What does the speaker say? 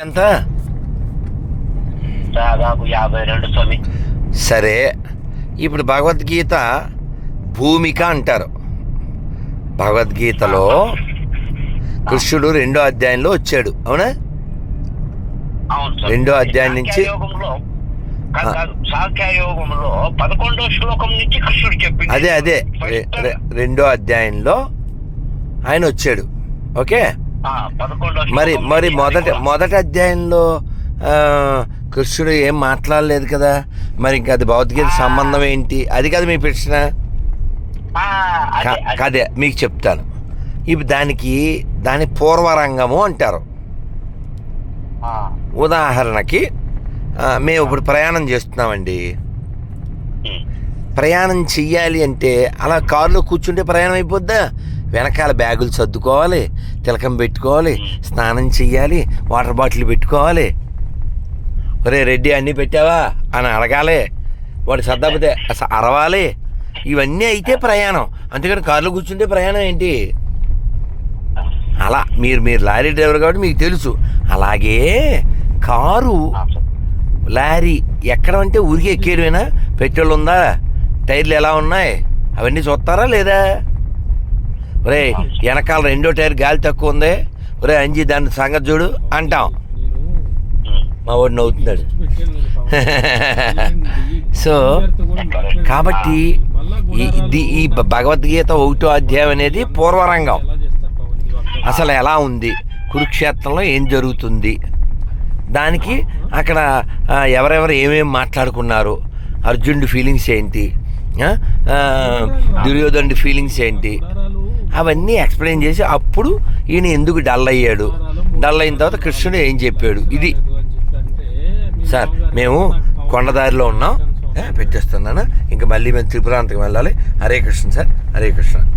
ఎంత? దాదాపు యాభై రెండు స్వామి. సరే ఇప్పుడు భగవద్గీత భూమిక అంటారు. భగవద్గీతలో కృష్ణుడు రెండో అధ్యాయంలో వచ్చాడు అవునా. రెండో అధ్యాయం నుంచి- సాంఖ్యయోగంలో పదకొండో శ్లోకం నుంచి కృష్ణుడు చెప్పింది అదే అదే రెండో అధ్యాయంలో ఆయన వచ్చాడు ఓకే? మరి మరి మొదటి మొదటి అధ్యాయంలో కృష్ణుడు ఏం మాట్లాడలేదు కదా? మరి ఇంకా అది భగవద్గీత సంబంధం ఏంటి? అది కదా మీ ప్రశ్న. కాదే మీకు చెప్తాను. ఇప్పుడు దానికి దాని పూర్వరంగము అంటారు. ఉదాహరణకి మేము ఇప్పుడు ప్రయాణం చేస్తున్నామండి. ప్రయాణం చెయ్యాలి అంటే అలా కారులో కూర్చుంటే ప్రయాణం అయిపోద్దా? వెనకాల బ్యాగులు సర్దుకోవాలి తిలకం పెట్టుకోవాలి స్నానం చెయ్యాలి వాటర్ బాటిల్ పెట్టుకోవాలి. ఒరే రెడ్డి అన్నీ పెట్టావా? అని అడగాలి. వాడు సర్దపోతే అరవాలి. ఇవన్నీ అయితే ప్రయాణం. అందుకని కారులో కూర్చుంటే ప్రయాణం ఏంటి? అలా. మీరు మీరు లారీ డ్రైవర్ కాబట్టి మీకు తెలుసు. అలాగే కారు. లారీ ఎక్కడ అంటే ఊరికి ఎక్కేయడమేనా? పెట్రోల్ ఉందా? టైర్లు ఎలా ఉన్నాయి? అవన్నీ చూస్తారా లేదా? ఒరే వెనకాల రెండో టైర్ గాలి తక్కువ ఉంది. ఒరే అంజి దాని సంగతి చూడు. అంటాం. మా వాడు నవ్వుతున్నాడు. సో కాబట్టి ఈ ఇది- ఈ భగవద్గీత ఒకటో అధ్యాయం అనేది పూర్వరంగం. అసలు ఎలా ఉంది? కురుక్షేత్రంలో ఏం జరుగుతుంది? దానికి అక్కడ ఎవరెవరు ఏమేమి మాట్లాడుకున్నారు? అర్జునుడి ఫీలింగ్స్ ఏంటి? దుర్యోధనుడి ఫీలింగ్స్ ఏంటి? అవన్నీ ఎక్స్ప్లెయిన్ చేసి అప్పుడు ఈయన ఎందుకు డల్ అయ్యాడు? డల్ అయిన తర్వాత కృష్ణుడు ఏం చెప్పాడు? ఇది. సార్ మేము కొండదారిలో ఉన్నాం. పెట్టేస్తున్నాను ఇంకా మళ్ళీ మేము త్రిపురాంతకు వెళ్ళాలి. హరే కృష్ణ సార్ హరే కృష్ణ.